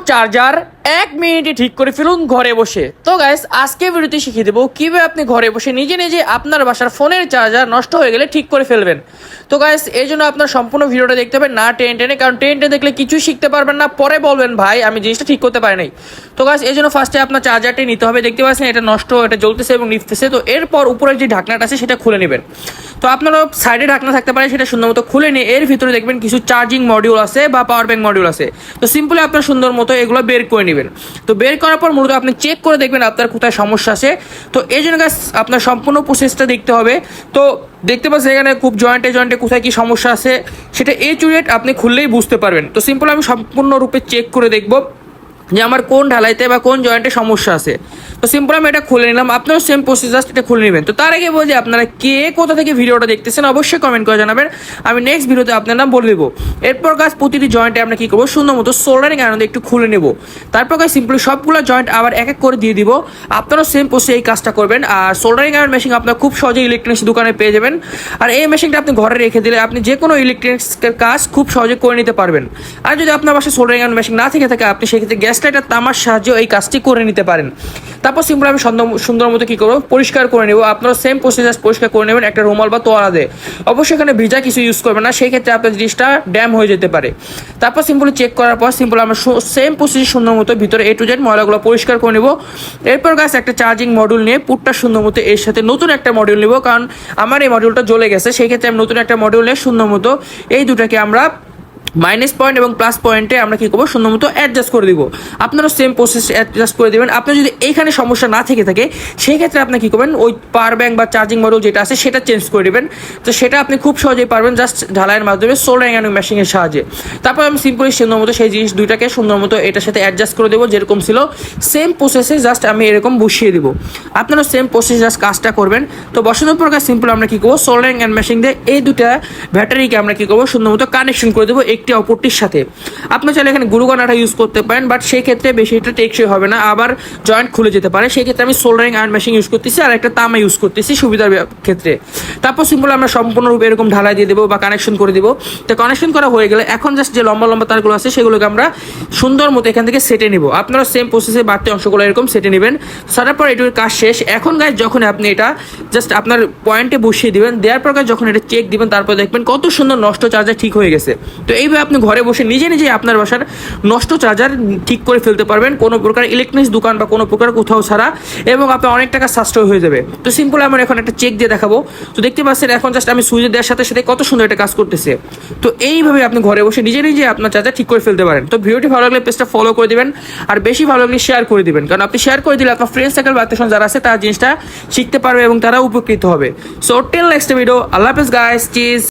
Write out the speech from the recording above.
Charger এক মিনিটে ঠিক করে ফেলুন ঘরে বসে। তো গাইস আজকে ভিডিওতে শিখিয়ে দেবো কীভাবে আপনি ঘরে বসে নিজে নিজে আপনার বাসার ফোনের চার্জার নষ্ট হয়ে গেলে ঠিক করে ফেলবেন। তো গাইস এই জন্য আপনার সম্পূর্ণ ভিডিওটা দেখতে হবে না টেন টেনে, কারণ টেন টেনে দেখলে কিছুই শিখতে পারবেন না। পরে বলবেন, ভাই, আমি জিনিসটা ঠিক করতে পারি নাই। তো গাইস এই জন্য ফার্স্টে আপনার চার্জারটি নিতে হবে। দেখতে পাচ্ছেন, এটা নষ্ট, এটা জ্বলতেছে এবং নিফতেছে তো এরপর উপরের যে ঢাকনাটা আছে, সেটা খুলে নেবেন। তো আপনারও সাইডে ঢাকনা থাকতে পারে, সেটা সুন্দর মতো খুলে নিয়ে এর ভিতরে দেখবেন কিছু চার্জিং মডিউল আছে বা পাওয়ার ব্যাংক মডিউল আছে। তো সিম্পলি আপনার সুন্দর মতো এগুলো বের করে নেবেন। তো বের করার পর মূলত আপনি চেক করে দেখবেন আপনার কোথায় সমস্যা আছে। তো এই জন্য গাছ আপনার সম্পূর্ণ প্রসেসটা দেখতে হবে। তো দেখতে পাচ্ছেন এখানে খুব জয়েন্টে জয়েন্টে কোথায় কী সমস্যা আছে? সেটা এই চুরিয়েট আপনি খুললেই বুঝতে পারবেন। তো সিম্পল আমি সম্পূর্ণরূপে চেক করে দেখব। যে আমার কোন ঢালাইতে বা কোন জয়েন্টে সমস্যা আছে। তো সিম্পল আমি এটা খুলে নিলাম। আপনারও সেম প্রসেস জাস্ট এটা খুলে নেবেন। তো তার আগে বলছি আপনারা কে কোথা থেকে ভিডিওটা দেখতেছেন অবশ্যই কমেন্ট করে জানাবেন। আমি নেক্সট ভিডিওতে আপনার নাম বলে দেবো। এরপর কাজ প্রতিটি জয়েন্টে আমরা কী করব? সুন্দর মতো সোল্ডারিং আনন্দ একটু খুলে নেব। তারপর কাজ সিম্পলি সবগুলো জয়েন্ট আবার এক এক করে দিয়ে দিব। আপনারাও সেম প্রসেস এই কাজটা করবেন। আর সোল্ডারিং আয়রন মেশিন আপনার খুব সহজে ইলেকট্রনিক্স দোকানে পেয়ে যাবেন। আর এই মেশিনটা আপনি ঘরে রেখে দিলে আপনি যে কোনো ইলেকট্রনিক্সের কাজ খুব সহজে করে নিতে পারবেন। আর যদি আপনার বাসায় সোল্ডারিং আয়রন মেশিন না থেকে থাকে, আপনি সেক্ষেত্রে গ্যাস লাইটার তামার সাহায্যে এই কাজটি করে নিতে পারেন। তারপর সিম্পল আমি সুন্দর মতো কী করব? পরিষ্কার করে নেব। আপনারা সেম প্রসেস পরিষ্কার করে নেবেন। একটা রুমাল বা তোয়ালা দিয়ে। অবশ্যই এখানে ভিজা কিছু ইউজ করবেন না। সেই ক্ষেত্রে আপনার জিনিসটা ড্যাম হয়ে যেতে পারে। তারপর সিম্পলি চেক করার পর সিম্পল আমরা সেম প্রসেস সুন্দর মতো ভিতরে এ টু জেড ময়লাগুলো পরিষ্কার করে নেব। এরপর গাছ একটা চার্জিং মডিউল নিয়ে পুটটা সুন্দর মতো এর সাথে নতুন একটা মডিউল নেব। কারণ আমার এই মডিউলটা জ্বলে গেছে। সেই ক্ষেত্রে আমি নতুন একটা মডিউল নিয়ে সুন্দর মতো এই দুটাকে আমরা মাইনাস পয়েন্ট এবং প্লাস পয়েন্টে আমরা কি করব? সুন্দর মতো অ্যাডজাস্ট করে দিব। আপনারা সেম প্রসেস অ্যাডজাস্ট করে দেবেন। আপনার যদি এইখানে সমস্যা না থেকে থাকে সেই ক্ষেত্রে আপনি কি করবেন? ওই পাওয়ার ব্যাংক বা চার্জিং মডেল যেটা আছে, সেটা চেঞ্জ করে দেবেন। তো সেটা আপনি খুব সহজেই পারবেন জাস্ট ঢালাইয়ের মাধ্যমে সোলার অ্যান্ড মেশিনের সাহায্যে। তারপর আমি সিম্পলি সুন্দর মতো সেই জিনিস দুইটাকে সুন্দর মতো এটার সাথে অ্যাডজাস্ট করে দেবো, যেরকম ছিল। সেম প্রসেসে জাস্ট আমি এরকম বসিয়ে দিব। আপনারা সেম প্রসেস জাস্ট কাজটা করবেন। তো বসানোর পর সিম্পল আমরা কি করব? সোলার অ্যান্ড মেশিন দিয়ে এই দুটা ব্যাটারিকে আমরা কি করব? সুন্দর মতো কানেকশন করে দেবো। একটি অপরটির সাথে। আপনি চাইলে এখানে গুরুগানাটা ইউজ করতে পারেন বাট সেই ক্ষেত্রে বেশি এটা টেকসই হবে না। আবার জয়েন্ট খুলে যেতে পারে। সেই ক্ষেত্রে আমি সোল্ডারিং আয়রন মেশিন ইউজ করতেছি আর একটা তামা ইউজ করতেছি সুবিধার ক্ষেত্রে। তারপর সিম্পল আমরা সম্পূর্ণরূপে এরকম ঢালাই দিয়ে দেবো বা কানেকশন করে দেবো। তো কানেকশন করা হয়ে গেলে এখন জাস্ট যে লম্বা লম্বা তারগুলো আছে, সেগুলোকে আমরা সুন্দর মতো এখান থেকে সেটে নিব। আপনারা সেম প্রসেসে বাড়তি অংশগুলো এরকম সেটে নেবেন। সারার পর এটুকুর কাজ শেষ। এখন গাছ যখন আপনি এটা জাস্ট আপনার পয়েন্টে বসিয়ে দিবেন, দেওয়ার পর যখন এটা চেক দিবেন, তারপর দেখবেন কত সুন্দর নষ্ট চার্জার ঠিক হয়ে গেছে। তো এইভাবে আপনি ঘরে বসে নিজে নিজেই আপনার বাসার নষ্ট চার্জার ঠিক করে ফেলতে পারবেন, কোনো প্রকার ইলেকট্রনিক্স দোকান বা কোনো প্রকার কোথাও ছাড়া, এবং আপনার অনেক টাকা সাশ্রয় হয়ে যাবে। তো সিম্পল আমার এখন একটা চেক দিয়ে দেখাবো। তো দেখতে পাচ্ছেন, এখন জাস্ট আমি সুইচ দেওয়ার সাথে সাথে কত সুন্দর একটা কাজ করতেছে। তো এইভাবে আপনি ঘরে বসে নিজে নিজে আপনার চার্জার ঠিক করে ফেলতে পারেন। তো ভিডিওটি ভালো লাগলে পেজটা ফলো করে দিবেন, আর বেশি ভালো লাগলে শেয়ার করে দেবেন। কারণ আপনি শেয়ার করে দিলে আপনার ফ্রেন্ড সার্কেল বা যারা আছে, তারা জিনিসটা শিখতে পারবে এবং তারা উপকৃত হবে। সো টেল নেক্সট ভিডিও আল্লাহ হাফেজ গাইস চিজ